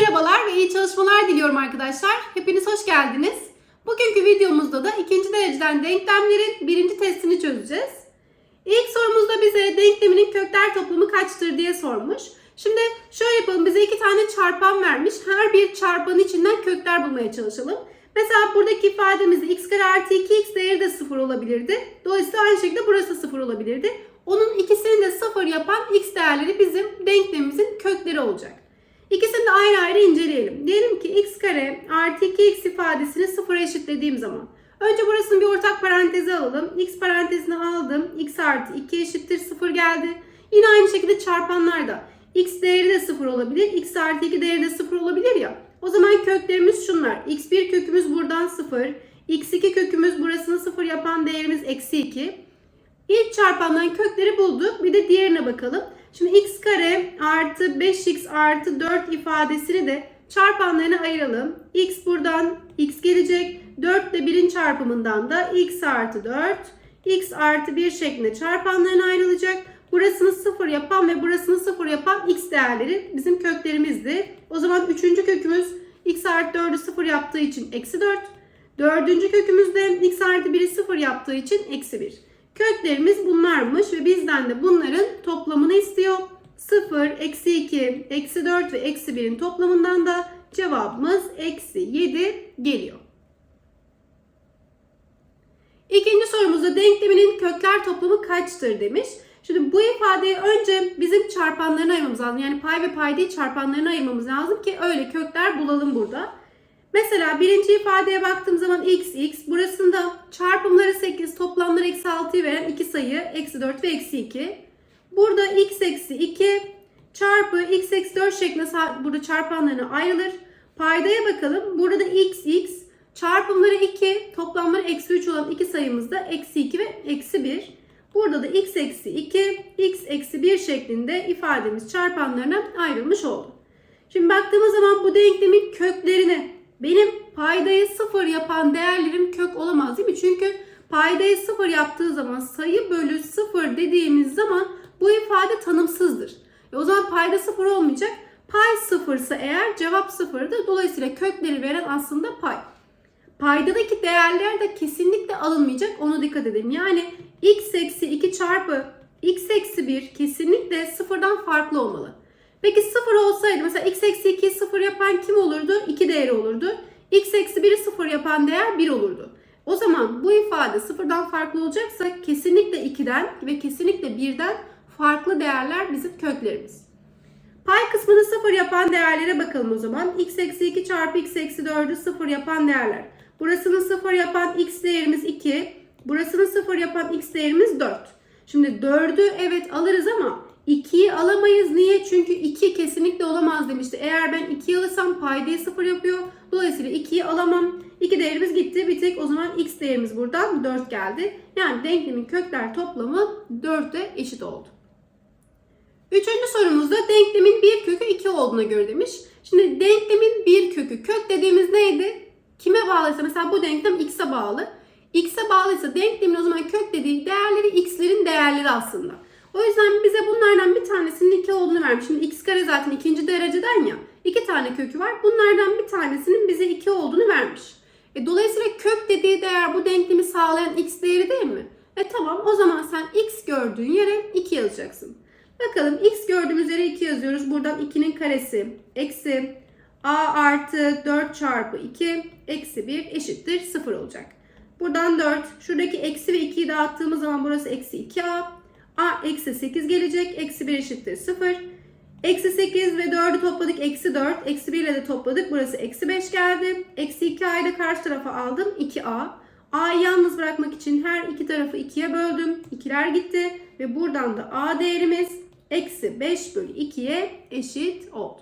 merhabalar ve iyi çalışmalar diliyorum arkadaşlar. Hepiniz hoş geldiniz. Bugünkü videomuzda da ikinci dereceden denklemlerin birinci testini çözeceğiz. İlk sorumuzda bize denkleminin kökler toplamı kaçtır diye sormuş. Şimdi şöyle yapalım. Bize iki tane çarpan vermiş. Her bir çarpanın içinden kökler bulmaya çalışalım. Mesela buradaki ifademizde x kare artı 2x değeri de 0 olabilirdi. Dolayısıyla aynı şekilde burası 0 olabilirdi. Onun ikisini de 0 yapan x değerleri bizim denklemimizin kökleri olacak. İkisini de ayrı ayrı inceleyelim. Diyelim ki x kare artı 2x ifadesini sıfıra eşitlediğim zaman. Önce burasını bir ortak paranteze alalım. x parantezini aldım. x artı 2 eşittir 0 geldi. Yine aynı şekilde çarpanlar da. x değeri de 0 olabilir. x artı 2 değeri de 0 olabilir ya. O zaman köklerimiz şunlar. x1 kökümüz buradan 0. x2 kökümüz burasını 0 yapan değerimiz eksi 2. İlk çarpandan kökleri bulduk. Bir de diğerine bakalım. Şimdi x kare artı 5x artı 4 ifadesini de çarpanlarına ayıralım. x buradan x gelecek. 4 ile 1'in çarpımından da x artı 4, x artı 1 şeklinde çarpanlarına ayrılacak. Burasını 0 yapan ve burasını 0 yapan x değerleri bizim köklerimizdi. O zaman 3. kökümüz x artı 4'ü 0 yaptığı için eksi 4. Dördüncü kökümüzde x artı 1'i 0 yaptığı için eksi 1. Köklerimiz bunlarmış ve bizden de bunların toplamını istiyor. 0, eksi 2, eksi 4 ve eksi 1'in toplamından da cevabımız eksi 7 geliyor. İkinci sorumuzda denkleminin kökler toplamı kaçtır demiş. Şimdi bu ifadeyi önce bizim çarpanlarına ayırmamız lazım. Yani pay ve paydayı çarpanlarına ayırmamız lazım ki öyle kökler bulalım burada. Mesela birinci ifadeye baktığım zaman x, x. Burasında çarpımları 8, toplamları eksi 6'yı veren iki sayı. Eksi 4 ve eksi 2. Burada x eksi 2 çarpı x eksi 4 şeklinde burada çarpanlarına ayrılır. Paydaya bakalım. Burada da x, x. Çarpımları 2, toplamları eksi 3 olan iki sayımızda eksi 2 ve eksi 1. Burada da x eksi 2, x eksi 1 şeklinde ifademiz çarpanlarına ayrılmış oldu. Şimdi baktığımız zaman bu denklemin köklerini benim paydayı sıfır yapan değerlerim kök olamaz değil mi? Çünkü paydayı sıfır yaptığı zaman sayı bölü sıfır dediğimiz zaman bu ifade tanımsızdır. E o zaman payda sıfır olmayacak. Pay sıfırsa eğer cevap sıfırdır. Dolayısıyla kökleri veren aslında pay. Paydadaki değerler de kesinlikle alınmayacak. Ona dikkat edelim. Yani x eksi 2 çarpı x eksi 1 kesinlikle sıfırdan farklı olmalı. Peki 0 olsaydı mesela x eksi 2'yi 0 yapan kim olurdu? 2 değeri olurdu. x eksi 1'i 0 yapan değer 1 olurdu. O zaman bu ifade sıfırdan farklı olacaksa kesinlikle 2'den ve kesinlikle 1'den farklı değerler bizim köklerimiz. Pay kısmını 0 yapan değerlere bakalım o zaman. x eksi 2 çarpı x eksi 4'ü 0 yapan değerler. Burasını 0 yapan x değerimiz 2. Burasını 0 yapan x değerimiz 4. Şimdi 4'ü evet alırız ama 2'yi alamayız. Niye? Çünkü 2 kesinlikle olamaz demişti. Eğer ben 2'yi alırsam paydayı 0 yapıyor. Dolayısıyla 2'yi alamam. 2 değerimiz gitti. Bir tek o zaman x değerimiz buradan 4 geldi. Yani denklemin kökler toplamı 4'e eşit oldu. Üçüncü sorumuzda denklemin bir kökü 2 olduğuna göre demiş. Şimdi denklemin bir kökü. Kök dediğimiz neydi? Kime bağlıysa mesela bu denklem x'e bağlı. X'e bağlıysa denklemin o zaman kök dediği değerleri x'lerin değerleri aslında. O yüzden bize bunlardan bir tanesinin 2 olduğunu vermiş. Şimdi x kare zaten ikinci dereceden ya. 2 tane kökü var. Bunlardan bir tanesinin bize 2 olduğunu vermiş. E, dolayısıyla kök dediği değer bu denklemi sağlayan x değeri değil mi? E tamam o zaman sen x gördüğün yere 2 yazacaksın. Bakalım x gördüğümüz yere 2 yazıyoruz. Buradan 2'nin karesi eksi a artı 4 çarpı 2 eksi 1 eşittir 0 olacak. Buradan 4. Şuradaki eksi ve 2'yi dağıttığımız zaman burası eksi 2a. A eksi 8 gelecek. Eksi 1 eşittir 0. Eksi 8 ve 4'ü topladık. Eksi 4. Eksi 1 ile de topladık. Burası eksi 5 geldi. Eksi 2a'yı da karşı tarafa aldım. 2a. A'yı yalnız bırakmak için her iki tarafı 2'ye böldüm. 2'ler gitti. Ve buradan da a değerimiz eksi 5 bölü 2'ye eşit oldu.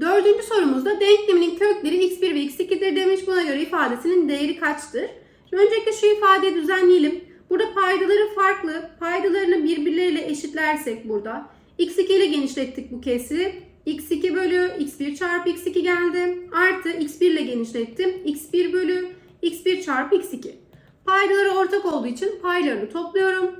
Dördüncü sorumuzda denkleminin kökleri x1 ve x2'dir demiş. Buna göre ifadesinin değeri kaçtır? Şimdi öncelikle şu ifadeyi düzenleyelim. Burada paydaları farklı. Paydalarını birbirleriyle eşitlersek burada. x2 ile genişlettik bu kesri. x2 bölü x1 çarpı x2 geldi. Artı x1 ile genişlettim. x1 bölü x1 çarpı x2. Paydaları ortak olduğu için paylarını topluyorum.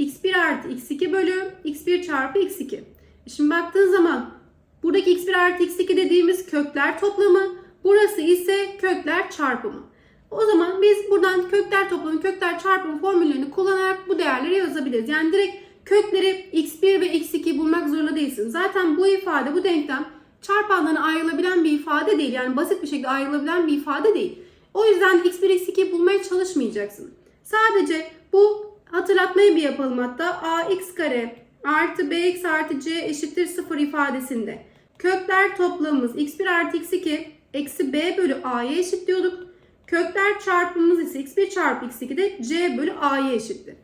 x1 artı x2 bölü x1 çarpı x2. Şimdi baktığın zaman Buradaki x1 artı x2 dediğimiz kökler toplamı. Burası ise kökler çarpımı. O zaman biz buradan kökler toplamı, kökler çarpımı formüllerini kullanarak bu değerleri yazabiliriz. Yani direkt kökleri x1 ve x2 bulmak zorunda değilsin. Zaten bu ifade, bu denklem çarpanlarına ayrılabilen bir ifade değil. Yani basit bir şekilde ayrılabilen bir ifade değil. O yüzden x1, x2 bulmaya çalışmayacaksın. Sadece bu hatırlatmayı bir yapalım hatta. ax kare artı bx artı c eşittir 0 ifadesinde. Kökler toplamımız x1 artı x2 eksi b bölü a'ya eşit diyorduk. Kökler çarpımımız ise x1 çarpı x2 de c bölü a'ya eşitti.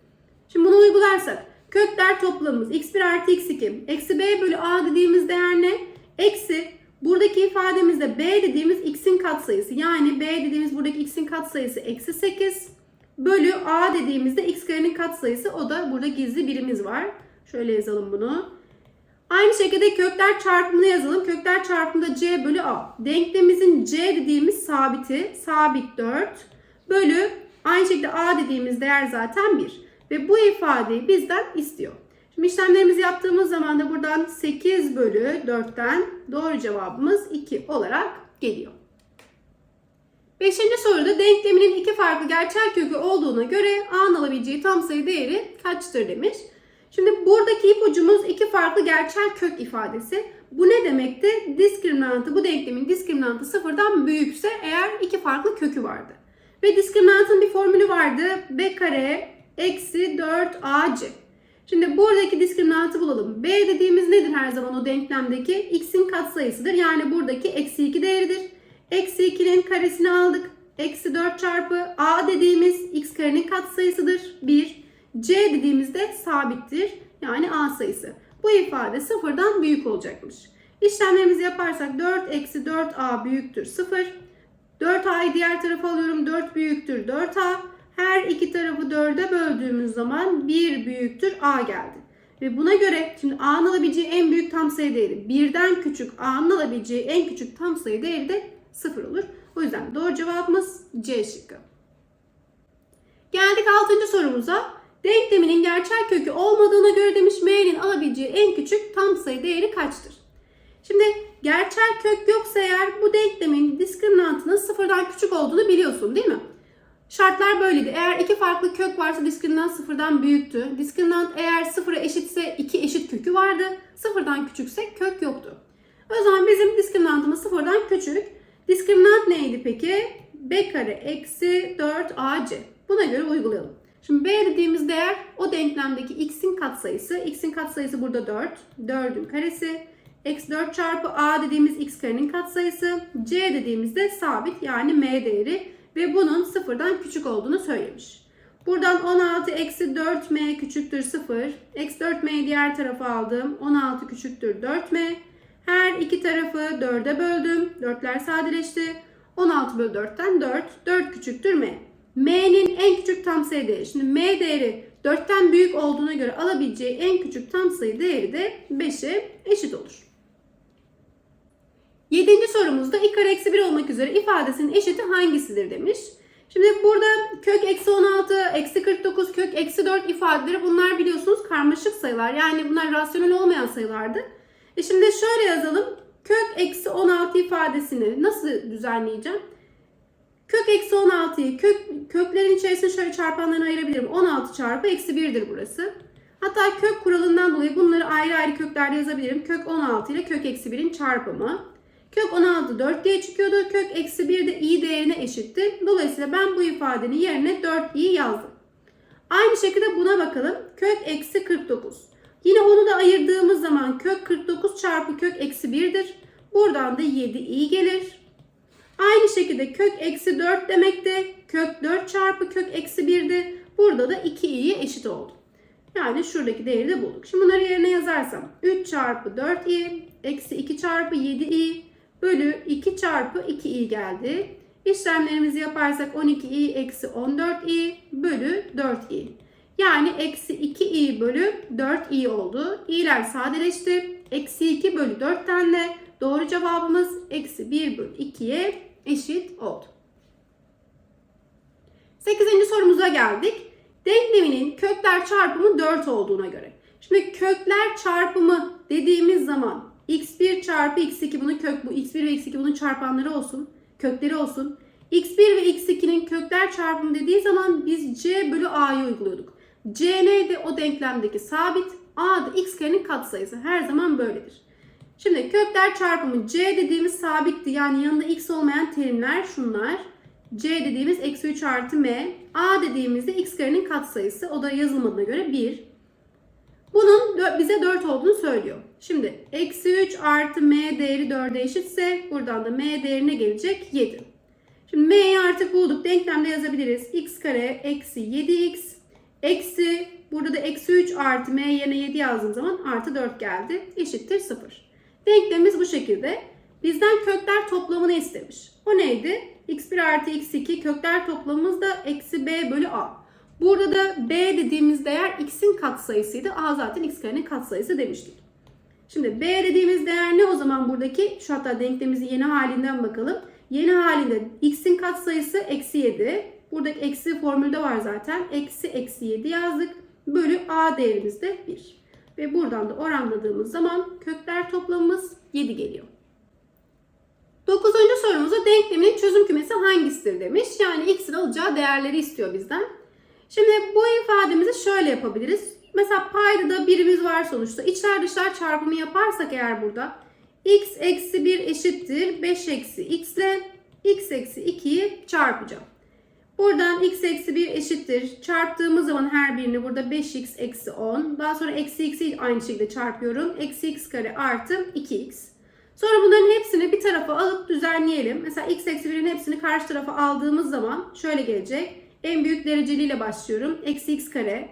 Şimdi bunu uygularsak kökler toplamımız x1 artı x2 eksi b bölü a dediğimiz değer ne? Eksi buradaki ifademizde b dediğimiz x'in katsayısı yani b dediğimiz buradaki x'in katsayısı eksi 8 bölü a dediğimizde x karenin katsayısı o da burada gizli birimiz var. Şöyle yazalım bunu. Aynı şekilde kökler çarpımını yazalım. Kökler çarpımında c bölü a. Denklemimizin c dediğimiz sabiti sabit 4 bölü aynı şekilde a dediğimiz değer zaten 1. Ve bu ifadeyi bizden istiyor. Şimdi işlemlerimizi yaptığımız zaman da buradan 8 bölü 4'ten doğru cevabımız 2 olarak geliyor. Beşinci soruda denkleminin iki farklı gerçel kökü olduğuna göre a'nın alabileceği tam sayı değeri kaçtır demiş. Şimdi buradaki ipucumuz iki farklı gerçel kök ifadesi. Bu ne demekti? Diskriminantı, bu denklemin diskriminantı sıfırdan büyükse eğer iki farklı kökü vardı. Ve diskriminantın bir formülü vardı. b kare eksi 4ac. Şimdi buradaki diskriminantı bulalım. b dediğimiz nedir her zaman o denklemdeki? x'in katsayısıdır. Yani buradaki eksi 2 değeridir. Eksi 2'nin karesini aldık. Eksi 4 çarpı a dediğimiz x karenin katsayısıdır. 1. C dediğimizde sabittir. Yani A sayısı. Bu ifade sıfırdan büyük olacakmış. İşlemlerimizi yaparsak 4 eksi 4A büyüktür 0. 4A'yı diğer tarafa alıyorum. 4 büyüktür 4A. Her iki tarafı 4'e böldüğümüz zaman 1 büyüktür A geldi. Ve buna göre şimdi A'nın alabileceği en büyük tam sayı değeri birden küçük A'nın alabileceği en küçük tam sayı değeri de 0 olur. O yüzden doğru cevabımız C şıkkı. Geldik 6. sorumuza. Denkleminin gerçel kökü olmadığına göre demiş m'nin alabileceği en küçük tam sayı değeri kaçtır? Şimdi gerçel kök yoksa eğer bu denklemin diskriminantının sıfırdan küçük olduğunu biliyorsun değil mi? Şartlar böyleydi. Eğer iki farklı kök varsa diskriminant sıfırdan büyüktü. Diskriminant eğer sıfıra eşitse iki eşit kökü vardı. Sıfırdan küçükse kök yoktu. O zaman bizim diskriminantımız sıfırdan küçük. Diskriminant neydi peki? b kare eksi 4ac. Buna göre uygulayalım. Şimdi b dediğimiz değer o denklemdeki x'in katsayısı. x'in katsayısı burada 4. 4'ün karesi. Eksi 4 çarpı a dediğimiz x karenin katsayısı. c dediğimizde sabit yani m değeri. Ve bunun sıfırdan küçük olduğunu söylemiş. Buradan 16 eksi 4m küçüktür 0. Eksi 4m'yi diğer tarafa aldım. 16 küçüktür 4m. Her iki tarafı 4'e böldüm. 4'ler sadeleşti. 16 bölü 4'ten 4. 4 küçüktür m. M'nin en küçük tam sayı değeri. Şimdi M değeri 4'ten büyük olduğuna göre alabileceği en küçük tam sayı değeri de 5'e eşit olur. Yedinci sorumuzda i kare eksi 1 olmak üzere ifadesinin eşiti hangisidir demiş. Şimdi burada kök eksi 16, eksi 49, kök eksi 4 ifadeleri bunlar biliyorsunuz karmaşık sayılar. Yani bunlar rasyonel olmayan sayılardı. E şimdi şöyle yazalım. Kök eksi 16 ifadesini nasıl düzenleyeceğim? Kök eksi 16'yı kök, köklerin içerisine şöyle çarpanlarına ayırabilirim. 16 çarpı eksi 1'dir burası. Hatta kök kuralından dolayı bunları ayrı ayrı köklerde yazabilirim. Kök 16 ile kök eksi 1'in çarpımı. Kök 16 4 diye çıkıyordu. Kök eksi 1 de i değerine eşitti. Dolayısıyla ben bu ifadenin yerine 4 i yazdım. Aynı şekilde buna bakalım. Kök eksi 49. Yine onu da ayırdığımız zaman kök 49 çarpı kök eksi 1'dir. Buradan da 7 i gelir. Aynı şekilde kök eksi 4 demek de kök 4 çarpı kök eksi 1'di. Burada da 2i'ye eşit oldu. Yani şuradaki değeri de bulduk. Şimdi bunları yerine yazarsam 3 çarpı 4i eksi 2 çarpı 7i bölü 2 çarpı 2i geldi. İşlemlerimizi yaparsak 12i eksi 14i bölü 4i. Yani eksi 2i bölü 4i oldu. i'ler sadeleşti. Eksi 2 bölü 4'ten de doğru cevabımız eksi 1 bölü 2'ye eşit oldu. 8. sorumuza geldik. Denkleminin kökler çarpımı 4 olduğuna göre. Şimdi kökler çarpımı dediğimiz zaman x1 çarpı x2 bunun kök bu. x1 ve x2 bunun çarpanları olsun. Kökleri olsun. x1 ve x2'nin kökler çarpımı dediği zaman biz c bölü a'yı uyguluyorduk. c neydi? O denklemdeki sabit. a da x karenin katsayısı. Her zaman böyledir. Şimdi kökler çarpımı c dediğimiz sabitti. Yani yanında x olmayan terimler şunlar. c dediğimiz eksi 3 artı m. a dediğimizde x karenin katsayısı. O da yazılmadığına göre 1. Bunun bize 4 olduğunu söylüyor. Şimdi eksi 3 artı m değeri 4'e eşitse buradan da m değerine gelecek 7. Şimdi m'yi artık bulduk. Denklemde yazabiliriz. x kare eksi 7x eksi burada da eksi 3 artı m yerine 7 yazdığım zaman artı 4 geldi. Eşittir 0. Denklemimiz bu şekilde. Bizden kökler toplamını istemiş. O neydi? x1 artı x2 kökler toplamımız da eksi b bölü a. Burada da b dediğimiz değer x'in katsayısıydı. a zaten x karenin katsayısı demiştik. Şimdi b dediğimiz değer ne o zaman buradaki? Şu hatta denklemimizi yeni halinden bakalım. Yeni halinde x'in katsayısı eksi 7. Buradaki eksi formülde var zaten. Eksi eksi 7 yazdık. Bölü a değerimiz de 1. Ve buradan da oranladığımız zaman kökler toplamımız 7 geliyor. Dokuzuncu sorumuzda denklemin çözüm kümesi hangisidir demiş. Yani x'in alacağı değerleri istiyor bizden. Şimdi bu ifademizi şöyle yapabiliriz. Mesela paydada birimiz var sonuçta. İçler dışlar çarpımı yaparsak eğer burada x eksi 1 eşittir 5 eksi x ile x eksi 2'yi çarpacağım. Buradan x eksi 1 eşittir. Çarptığımız zaman her birini burada 5x eksi 10. Daha sonra eksi x'i aynı şekilde çarpıyorum. Eksi x kare artı 2x. Sonra bunların hepsini bir tarafa alıp düzenleyelim. Mesela x eksi 1'in hepsini karşı tarafa aldığımız zaman şöyle gelecek. En büyük dereceliyle başlıyorum. Eksi x kare.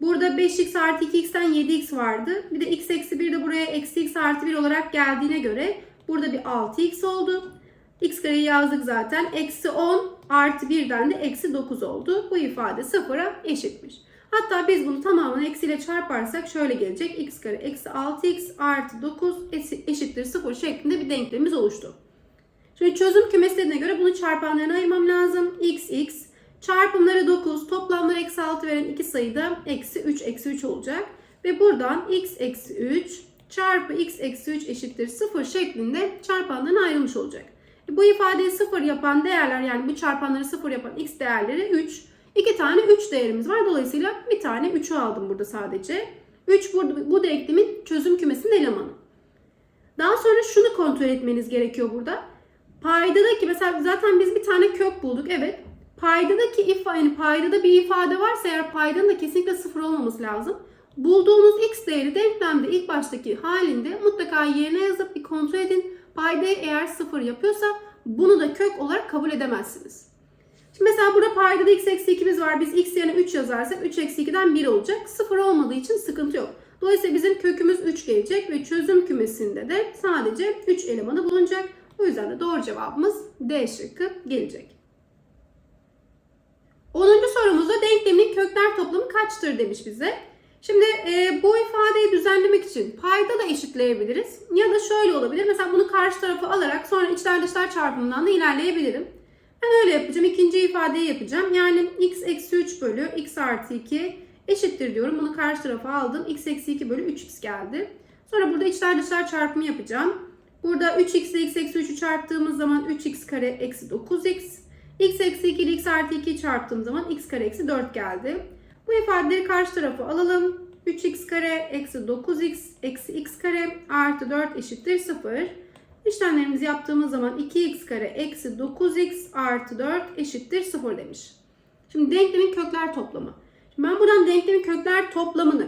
Burada 5x artı 2x'ten 7x vardı. Bir de x eksi 1 de buraya eksi x artı 1 olarak geldiğine göre burada bir 6x oldu. X kareyi yazdık zaten. Eksi 10 artı 1'den de eksi 9 oldu. Bu ifade sıfıra eşitmiş. Hatta biz bunu tamamını eksiyle çarparsak şöyle gelecek. x kare eksi 6x artı 9 eşittir 0 şeklinde bir denklemimiz oluştu. Şimdi çözüm kümeslerine göre bunu çarpanlarına ayırmam lazım. x, x, Çarpımları 9, toplamları eksi 6 veren iki sayıda eksi 3, eksi 3 olacak. Ve buradan x eksi 3 çarpı x eksi 3 eşittir 0 şeklinde çarpanlarına ayrılmış olacak. Bu ifadeyi 0 yapan değerler yani bu çarpanları 0 yapan x değerleri 3. İki tane 3 değerimiz var. Dolayısıyla bir tane 3'ü aldım burada sadece. 3 bu, bu denklemin çözüm kümesinin elemanı. Daha sonra şunu kontrol etmeniz gerekiyor burada. Paydadaki mesela zaten biz bir tane kök bulduk. Evet. Paydadaki ifade, yani paydada bir ifade varsa eğer paydanın da kesinlikle sıfır olmaması lazım. Bulduğunuz x değeri denklemde ilk baştaki halinde mutlaka yerine yazıp bir kontrol edin. Paydayı eğer sıfır yapıyorsa bunu da kök olarak kabul edemezsiniz. Şimdi mesela burada paydada x eksi 2'miz var. Biz x yerine 3 yazarsak 3 eksi 2'den 1 olacak. Sıfır olmadığı için sıkıntı yok. Dolayısıyla bizim kökümüz 3 gelecek ve çözüm kümesinde de sadece 3 elemanı bulunacak. O yüzden de doğru cevabımız D şıkkı gelecek. 10. sorumuzda denklemin kökler toplamı kaçtır demiş bize. Şimdi e, bu ifadeyi düzenlemek için payda da eşitleyebiliriz. Ya da şöyle olabilir. Mesela bunu karşı tarafa alarak sonra içler dışlar çarpımından da ilerleyebilirim. Ben öyle yapacağım. İkinci ifadeyi yapacağım. Yani x eksi 3 bölü x artı 2 eşittir diyorum. Bunu karşı tarafa aldım. x eksi 2 bölü 3x geldi. Sonra burada içler dışlar çarpımı yapacağım. Burada 3x ile x eksi 3'ü çarptığımız zaman 3x kare eksi 9x x eksi 2 ile x artı 2 çarptığım zaman x kare eksi 4 geldi. Bu ifadeleri karşı tarafa alalım. 3x kare eksi 9x eksi x kare artı 4 eşittir 0. İşlemlerimizi yaptığımız zaman 2x kare eksi 9x artı 4 eşittir 0 demiş. Şimdi denklemin kökler toplamı. Şimdi ben buradan denklemin kökler toplamını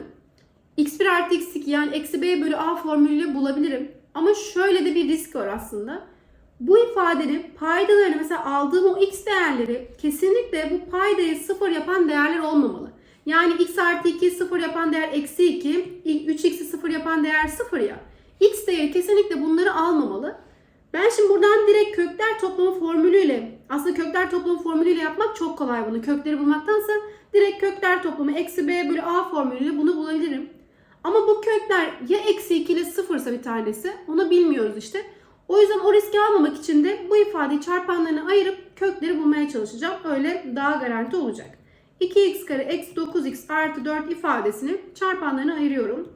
x1 artı x2 yani eksi b bölü a formülüyle bulabilirim. Ama şöyle de bir risk var aslında. Bu ifadenin paydalarını mesela aldığım o x değerleri kesinlikle bu paydayı sıfır yapan değerler olmamalı. Yani x artı 2 sıfır yapan değer eksi 2, 3x'i sıfır yapan değer sıfır ya. x değeri kesinlikle bunları almamalı. Ben şimdi buradan direkt kökler toplamı formülüyle, aslında kökler toplamı formülüyle yapmak çok kolay bunu. Kökleri bulmaktansa direkt kökler toplamı eksi b bölü a formülüyle bunu bulabilirim. Ama bu kökler ya eksi 2 ile sıfırsa bir tanesi onu bilmiyoruz işte. O yüzden o riski almamak için de bu ifadeyi çarpanlarına ayırıp kökleri bulmaya çalışacağım. Öyle daha garanti olacak. 2x kare eksi 9x artı 4 ifadesini çarpanlarına ayırıyorum.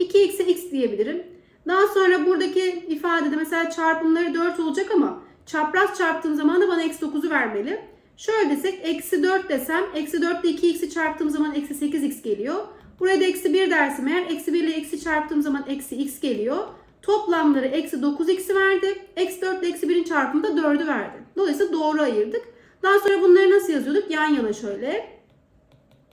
2x'e x diyebilirim. Daha sonra buradaki ifadede mesela çarpımları 4 olacak ama çapraz çarptığım zaman da bana eksi 9'u vermeli. Şöyle desek eksi 4 desem eksi 4 ile 2x'i çarptığım zaman eksi 8x geliyor. Buraya da eksi 1 dersem eğer eksi 1 ile eksi çarptığım zaman eksi x geliyor. Toplamları eksi 9x'i verdi. Eksi 4 ile eksi 1'in çarpımı da 4'ü verdi. Dolayısıyla doğru ayırdık. Daha sonra bunları nasıl yazıyorduk? Yan yana şöyle.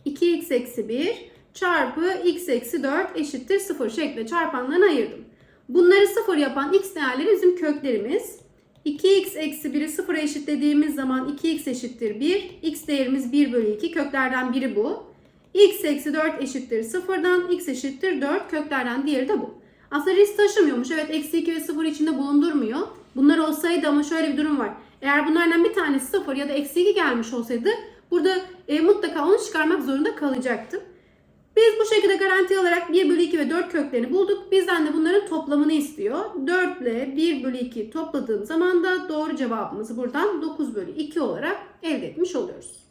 2x eksi 1 çarpı x eksi 4 eşittir 0 şeklinde çarpanlarını ayırdım. Bunları 0 yapan x değerleri bizim köklerimiz. 2x eksi 1'i 0'a eşitlediğimiz zaman 2x eşittir 1. x değerimiz 1 bölü 2. Köklerden biri bu. x eksi 4 eşittir 0'dan x eşittir 4. Köklerden diğeri de bu. Aslında risk taşımıyormuş. Evet eksi 2 ve 0 içinde bulundurmuyor. Bunlar olsaydı ama şöyle bir durum var. Eğer bunlardan bir tanesi 0 ya da eksi 2 gelmiş olsaydı burada e, mutlaka onu çıkarmak zorunda kalacaktım. Biz bu şekilde garanti alarak 1 bölü 2 ve 4 köklerini bulduk. Bizden de bunların toplamını istiyor. 4 ile 1 bölü 2 topladığım zaman da doğru cevabımızı buradan 9 bölü 2 olarak elde etmiş oluyoruz.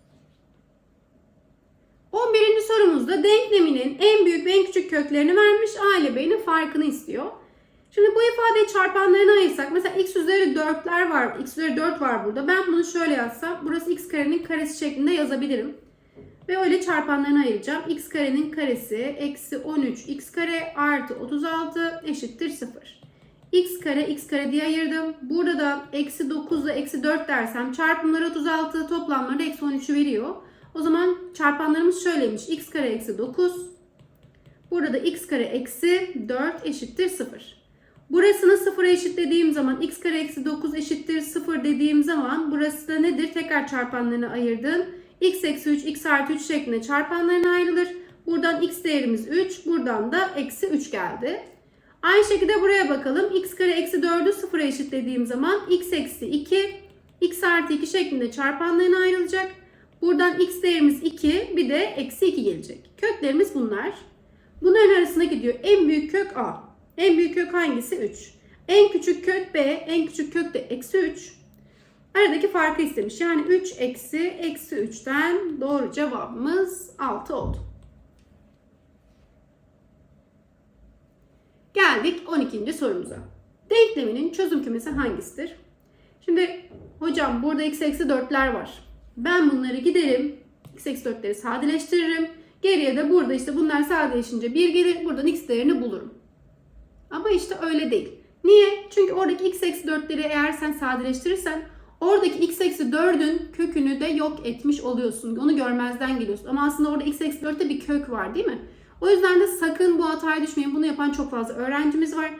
11. sorumuzda denkleminin en büyük ve en küçük köklerini vermiş. A ile farkını istiyor. Şimdi bu ifadeyi çarpanlarına ayırsak mesela x üzeri 4'ler var. x üzeri 4 var burada. Ben bunu şöyle yazsam burası x karenin karesi şeklinde yazabilirim. Ve öyle çarpanlarına ayıracağım. x karenin karesi eksi 13 x kare artı 36 eşittir 0. x kare x kare diye ayırdım. Burada da eksi 9 ile eksi 4 dersem çarpımları 36 toplamları eksi 13'ü veriyor. O zaman çarpanlarımız şöyleymiş. x kare eksi 9. Burada da x kare eksi 4 eşittir 0. Burasını 0'a eşitlediğim zaman x kare eksi 9 eşittir 0 dediğim zaman burası da nedir? Tekrar çarpanlarını ayırdım x eksi 3, x artı 3 şeklinde çarpanlarına ayrılır. Buradan x değerimiz 3, buradan da eksi 3 geldi. Aynı şekilde buraya bakalım. x kare eksi 4'ü 0'a eşitlediğim zaman x eksi 2, x artı 2 şeklinde çarpanlarına ayrılacak. Buradan x değerimiz 2, bir de eksi 2 gelecek. Köklerimiz bunlar. Bunların arasında gidiyor. En büyük kök a. En büyük kök hangisi? 3. En küçük kök b, en küçük kök de eksi 3. Aradaki farkı istemiş. Yani 3 eksi eksi 3'ten doğru cevabımız 6 oldu. Geldik 12. sorumuza. Denkleminin çözüm kümesi hangisidir? Şimdi hocam burada x eksi 4'ler var. Ben bunları giderim. x eksi 4'leri sadeleştiririm. Geriye de burada işte bunlar sadeleşince 1 gelir. Buradan x değerini bulurum. Ama işte öyle değil. Niye? Çünkü oradaki x eksi 4'leri eğer sen sadeleştirirsen Oradaki x eksi 4'ün kökünü de yok etmiş oluyorsun. Onu görmezden geliyorsun. Ama aslında orada x eksi 4'te bir kök var değil mi? O yüzden de sakın bu hataya düşmeyin. Bunu yapan çok fazla öğrencimiz var.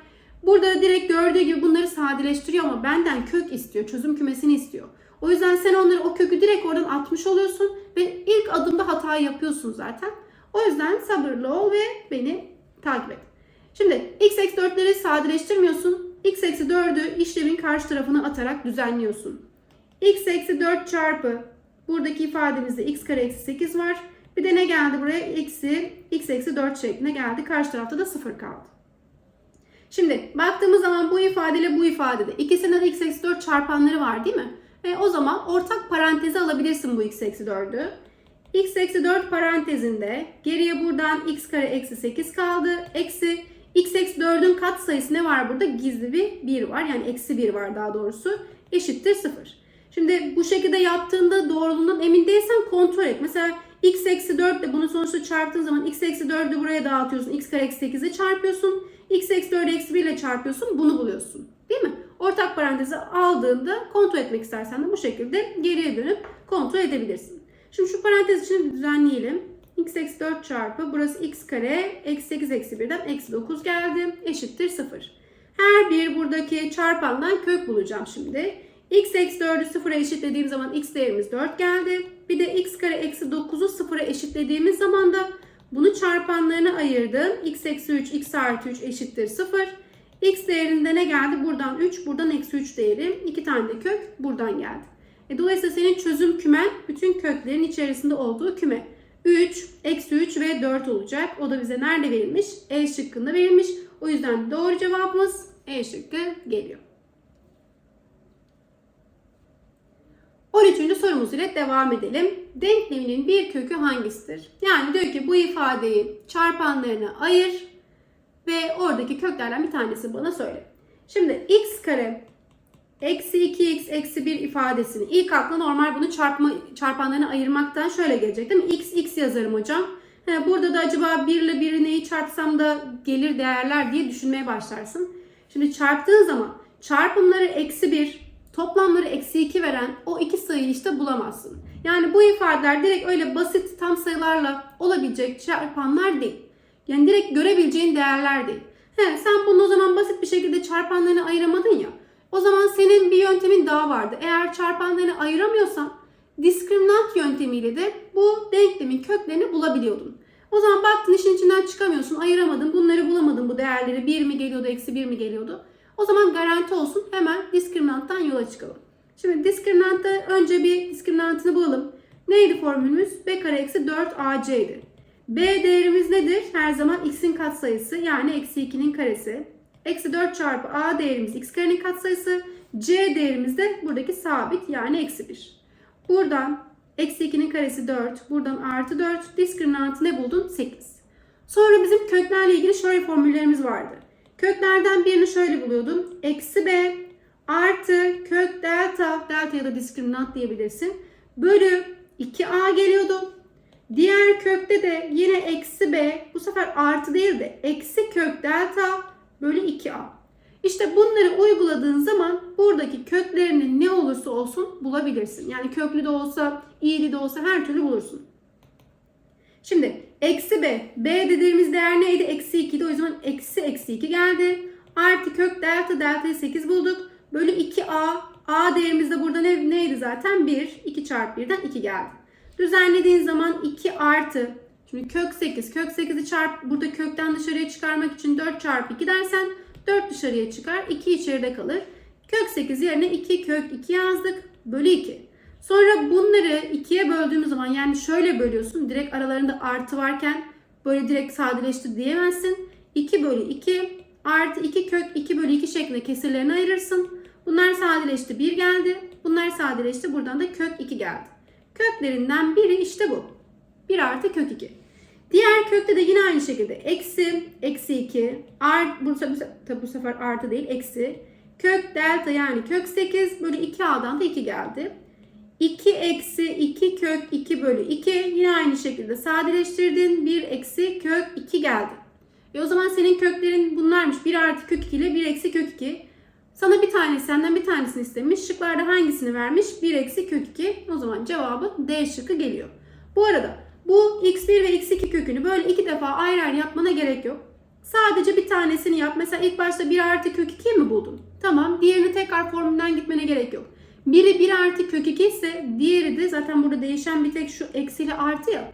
Burada direkt gördüğü gibi bunları sadeleştiriyor ama benden kök istiyor. Çözüm kümesini istiyor. O yüzden sen onları o kökü direkt oradan atmış oluyorsun ve ilk adımda hata yapıyorsun zaten. O yüzden sabırlı ol ve beni takip et. Şimdi x eksi 4'leri sadeleştirmiyorsun. x eksi 4'ü işlemin karşı tarafına atarak düzenliyorsun. x eksi 4 çarpı buradaki ifademizde x kare eksi 8 var. Bir de ne geldi buraya? Eksi x eksi 4 şeklinde geldi. Karşı tarafta da 0 kaldı. Şimdi baktığımız zaman bu ifadeyle bu ifadede ikisinin x eksi 4 çarpanları var değil mi? Ve o zaman ortak paranteze alabilirsin bu x eksi 4'ü. x eksi 4 parantezinde geriye buradan x kare eksi 8 kaldı. Eksi x eksi 4'ün kat sayısı ne var burada? Gizli bir 1 var. Yani eksi 1 var daha doğrusu. Eşittir 0. Şimdi bu şekilde yaptığında doğruluğundan emin değilsen kontrol et. Mesela x eksi 4 ile bunu sonuçta çarptığın zaman x eksi 4'ü buraya dağıtıyorsun. x kare eksi 8'i çarpıyorsun. x eksi 4'ü eksi 1 ile çarpıyorsun. Bunu buluyorsun. Değil mi? Ortak parantezi aldığında kontrol etmek istersen de bu şekilde geriye dönüp kontrol edebilirsin. Şimdi şu parantez için düzenleyelim. X eksi 4 çarpı burası x kare eksi 8 eksi 1'den eksi 9 geldi. Eşittir 0. Her bir buradaki çarpandan kök bulacağım şimdi. x eksi 4'ü 0'a eşitlediğim zaman x değerimiz 4 geldi. Bir de x kare eksi 9'u 0'a eşitlediğimiz zaman da bunu çarpanlarına ayırdım. x eksi 3, x artı 3 eşittir 0. x değerinde ne geldi? Buradan 3, buradan eksi 3 değeri. 2 tane de kök buradan geldi. E, dolayısıyla senin çözüm kümen bütün köklerin içerisinde olduğu küme. 3, eksi 3 ve 4 olacak. O da bize nerede verilmiş? E şıkkında verilmiş. O yüzden doğru cevabımız E şıkkı geliyor. 13. sorumuz ile devam edelim. Denkleminin bir kökü hangisidir? Yani diyor ki bu ifadeyi çarpanlarına ayır. Ve oradaki köklerden bir tanesi bana söyle. Şimdi x kare eksi 2x eksi 1 ifadesini ilk akla normal bunu çarpma, çarpanlarına ayırmaktan şöyle gelecek değil mi? x x yazarım hocam. He, burada da acaba 1 ile 1'i neyi çarpsam da gelir değerler diye düşünmeye başlarsın. Şimdi çarptığın zaman çarpımları eksi 1, toplamları eksi 2 veren o iki sayıyı işte bulamazsın. Yani bu ifadeler direkt öyle basit tam sayılarla olabilecek çarpanlar değil. Yani direkt görebileceğin değerler değil. He, sen bunu o zaman basit bir şekilde çarpanlarını ayıramadın ya. O zaman senin bir yöntemin daha vardı. Eğer çarpanlarını ayıramıyorsan diskriminant yöntemiyle de bu denklemin köklerini bulabiliyordun. O zaman baktın işin içinden çıkamıyorsun, ayıramadın, bunları bulamadın bu değerleri. 1 mi geliyordu, eksi 1 mi geliyordu? O zaman garanti olsun hemen diskriminanttan yola çıkalım. Şimdi diskriminantta önce bir diskriminantını bulalım. Neydi formülümüz? b kare eksi 4 ac idi. b değerimiz nedir? Her zaman x'in katsayısı yani eksi 2'nin karesi. Eksi 4 çarpı a değerimiz x karenin katsayısı. c değerimiz de buradaki sabit yani eksi 1. Buradan eksi 2'nin karesi 4. Buradan artı 4. Diskriminantı ne buldun? 8. Sonra bizim köklerle ilgili şöyle formüllerimiz vardı. Köklerden birini şöyle buluyordum. Eksi b artı kök delta, delta ya da diskriminant diyebilirsin. Bölü 2a geliyordu. Diğer kökte de yine eksi b bu sefer artı değil de eksi kök delta bölü 2a. İşte bunları uyguladığın zaman buradaki köklerinin ne olursa olsun bulabilirsin. Yani köklü de olsa, iyili de olsa her türlü bulursun. Şimdi eksi b. b dediğimiz değer neydi? Eksi 2 idi. O yüzden eksi eksi 2 geldi. Artı kök delta delta'yı 8 bulduk. Bölü 2a. a değerimiz de burada ne, neydi zaten? 1. 2 çarpı 1'den 2 geldi. Düzenlediğin zaman 2 artı. Şimdi kök 8. Kök 8'i çarp burada kökten dışarıya çıkarmak için 4 çarpı 2 dersen 4 dışarıya çıkar. 2 içeride kalır. Kök 8 yerine 2 kök 2 yazdık. Bölü 2. Sonra bunları 2'ye böldüğümüz zaman yani şöyle bölüyorsun. Direkt aralarında artı varken böyle direkt sadeleştir diyemezsin. 2 bölü 2 artı 2 kök 2 bölü 2 şeklinde kesirlerini ayırırsın. Bunlar sadeleşti 1 geldi. Bunlar sadeleşti buradan da kök 2 geldi. Köklerinden biri işte bu. 1 artı kök 2. Kökte de yine aynı şekilde eksi, eksi 2, art, bu, tabi bu sefer artı değil eksi, kök delta yani kök 8 bölü 2a'dan da 2 geldi. 2 eksi 2 kök 2 bölü 2 yine aynı şekilde sadeleştirdin. 1 eksi kök 2 geldi. E o zaman senin köklerin bunlarmış. 1 artı kök 2 ile 1 eksi kök 2. Sana bir tane senden bir tanesini istemiş. Şıklarda hangisini vermiş? 1 eksi kök 2. O zaman cevabı D şıkkı geliyor. Bu arada bu x1 ve x2 kökünü böyle iki defa ayrı ayrı yapmana gerek yok. Sadece bir tanesini yap. Mesela ilk başta 1 artı kök 2 mi buldun? Tamam. Diğerini tekrar formülden gitmene gerek yok. Biri 1 artı kök 2 ise diğeri de zaten burada değişen bir tek şu eksiyle artı ya.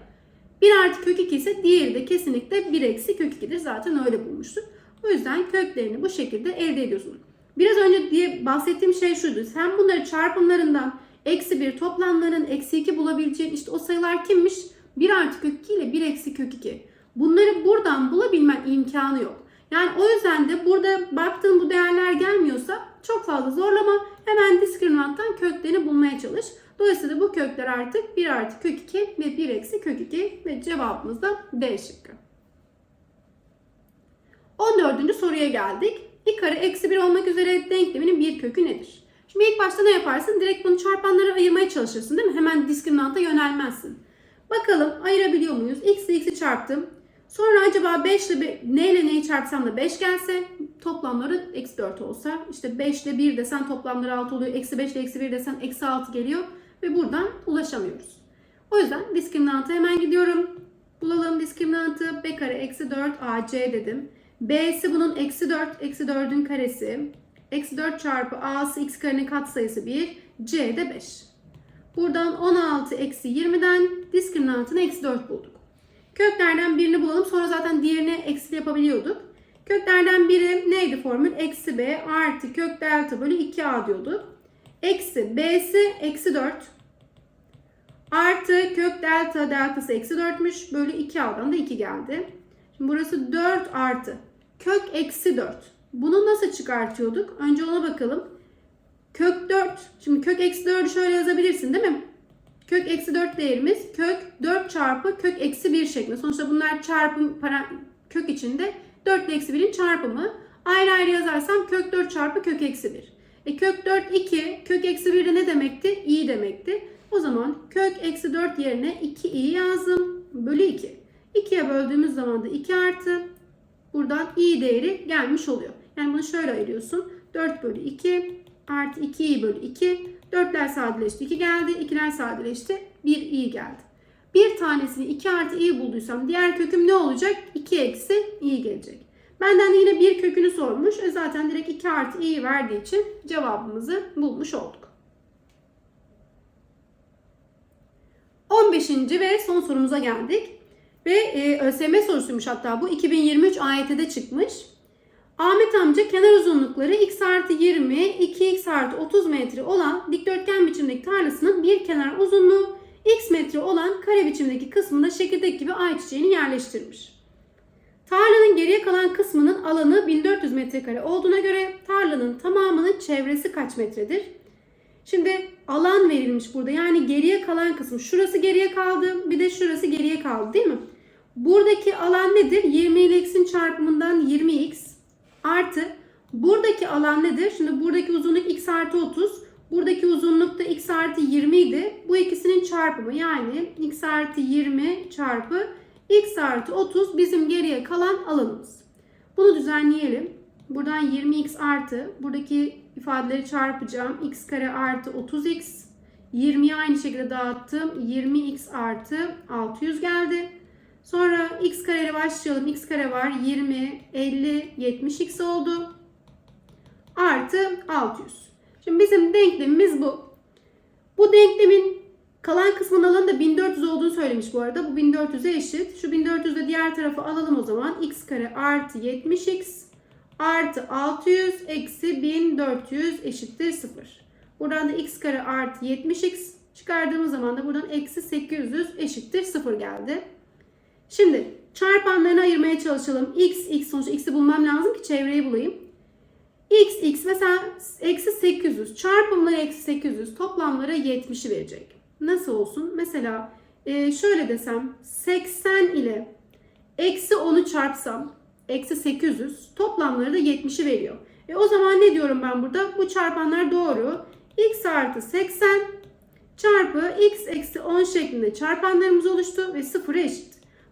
1 artı kök 2 ise diğeri de kesinlikle 1 eksi kök 2'dir. Zaten öyle bulmuştuk. O yüzden köklerini bu şekilde elde ediyorsun. Biraz önce diye bahsettiğim şey şuydu. Sen bunları çarpımlarından eksi 1 toplamlarının eksi 2 bulabileceğin işte o sayılar kimmiş? 1 artı kök 2 ile 1 eksi kök 2. Bunları buradan bulabilmen imkanı yok. Yani o yüzden de burada baktığın bu değerler gelmiyorsa çok fazla zorlama. Hemen diskriminanttan köklerini bulmaya çalış. Dolayısıyla bu kökler artık 1 artı kök 2 ve 1 eksi kök 2 ve cevabımız da D şıkkı. 14. soruya geldik. i kare eksi 1 olmak üzere denkleminin bir kökü nedir? Şimdi ilk başta ne yaparsın? Direkt bunu çarpanlara ayırmaya çalışırsın değil mi? Hemen diskriminanta yönelmezsin. Bakalım ayırabiliyor muyuz? x ile x'i çarptım. Sonra acaba 5 ile ne ile neyi çarpsam da 5 gelse toplamları eksi 4 olsa işte 5 ile 1 desen toplamları 6 oluyor. Eksi 5 ile eksi 1 desen eksi 6 geliyor ve buradan ulaşamıyoruz. O yüzden diskriminanta hemen gidiyorum. Bulalım diskriminantı b kare eksi 4 ac dedim. b'si bunun eksi 4 eksi 4'ün karesi. Eksi 4 çarpı a'sı x karenin katsayısı 1 c de 5. Buradan 16 eksi 20'den diskriminantını eksi 4 bulduk. Köklerden birini bulalım. Sonra zaten diğerini eksi yapabiliyorduk. Köklerden biri neydi formül? Eksi b artı kök delta bölü 2a diyorduk. Eksi b'si eksi 4 artı kök delta deltası eksi 4'müş. Bölü 2a'dan da 2 geldi. Şimdi burası 4 artı kök eksi 4. Bunu nasıl çıkartıyorduk? Önce ona bakalım. Kök 4. Şimdi kök eksi 4'ü şöyle yazabilirsin değil mi? Kök eksi 4 değerimiz kök 4 çarpı kök eksi 1 şeklinde. Sonuçta bunlar çarpım para, kök içinde 4 ile eksi 1'in çarpımı. Ayrı ayrı yazarsam kök 4 çarpı kök eksi 1. E kök 4 2, kök eksi 1 de ne demekti? i demekti. O zaman kök eksi 4 yerine 2i yazdım. Bölü 2. 2'ye böldüğümüz zaman da 2 artı. Buradan i değeri gelmiş oluyor. Yani bunu şöyle ayırıyorsun. 4 bölü 2 artı 2i bölü 2. 4'ler sadeleşti 2 geldi. 2'ler sadeleşti 1 i geldi. Bir tanesini 2 artı i bulduysam diğer köküm ne olacak? 2 eksi i gelecek. Benden de yine bir kökünü sormuş. E zaten direkt 2 artı i'yi verdiği için cevabımızı bulmuş olduk. 15. ve son sorumuza geldik. Ve e, ÖSYM sorusuymuş hatta bu. 2023 AYT'de çıkmış. Ahmet amca kenar uzunlukları x artı 20, 2x artı 30 metre olan dikdörtgen biçimdeki tarlasının bir kenar uzunluğu x metre olan kare biçimdeki kısmında çekirdek gibi ayçiçeğini yerleştirmiş. Tarlanın geriye kalan kısmının alanı 1400 metrekare olduğuna göre tarlanın tamamının çevresi kaç metredir? Şimdi alan verilmiş burada. Yani geriye kalan kısım. Şurası geriye kaldı. Bir de şurası geriye kaldı değil mi? Buradaki alan nedir? 20 ile x'in çarpımından 20x artı buradaki alan nedir? Şimdi buradaki uzunluk x artı 30. Buradaki uzunluk da x artı 20 idi. Bu ikisinin çarpımı yani x artı 20 çarpı x artı 30 bizim geriye kalan alanımız. Bunu düzenleyelim. Buradan 20x artı buradaki ifadeleri çarpacağım. x kare artı 30x. 20'yi aynı şekilde dağıttım. 20x artı 600 geldi. Sonra x kare ile başlayalım. x kare var. 20, 50, 70x oldu. Artı 600. Şimdi bizim denklemimiz bu. Bu denklemin kalan kısmının alanı da 1400 olduğunu söylemiş bu arada. Bu 1400'e eşit. Şu 1400'ü de diğer tarafa alalım o zaman. x kare artı 70x artı 600 eksi 1400 eşittir 0. Buradan da x kare artı 70x çıkardığımız zaman da buradan eksi 800 eşittir 0 geldi. Şimdi çarpanlarını ayırmaya çalışalım. x, x sonuçta x'i bulmam lazım ki çevreyi bulayım. x, x mesela eksi 800 çarpımları eksi 800 toplamları 70'i verecek. Nasıl olsun? Mesela e, şöyle desem 80 ile eksi 10'u çarpsam eksi 800 toplamları da 70'i veriyor. E o zaman ne diyorum ben burada? Bu çarpanlar doğru. x artı 80 çarpı x eksi 10 şeklinde çarpanlarımız oluştu ve 0'a eşit.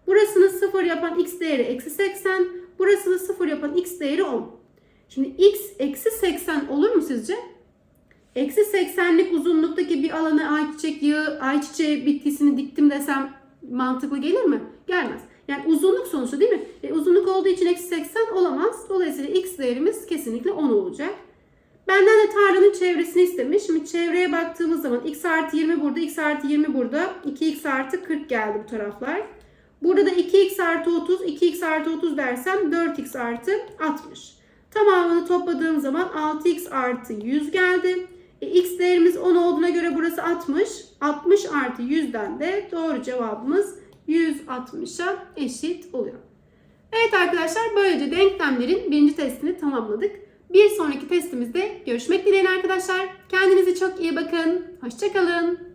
Burasını 0 yapan x değeri eksi 80. Burasını 0 yapan x değeri 10. Şimdi x eksi 80 olur mu sizce? Eksi 80'lik uzunluktaki bir alana ayçiçek yağı, ayçiçeği bitkisini diktim desem mantıklı gelir mi? Gelmez. Yani uzunluk sonuçta değil mi? E, uzunluk olduğu için eksi 80 olamaz. Dolayısıyla x değerimiz kesinlikle 10 olacak. Benden de tarlanın çevresini istemiş. Şimdi çevreye baktığımız zaman x artı 20 burada, x artı 20 burada. 2x artı 40 geldi bu taraflar. Burada da 2x artı 30, 2x artı 30 dersem 4x artı 60. Tamamını topladığım zaman 6x artı 100 geldi. E, x değerimiz 10 olduğuna göre burası 60. 60 artı 100'den de doğru cevabımız 160'a eşit oluyor. Evet arkadaşlar böylece denklemlerin birinci testini tamamladık. Bir sonraki testimizde görüşmek dileğiyle arkadaşlar. Kendinize çok iyi bakın. Hoşçakalın.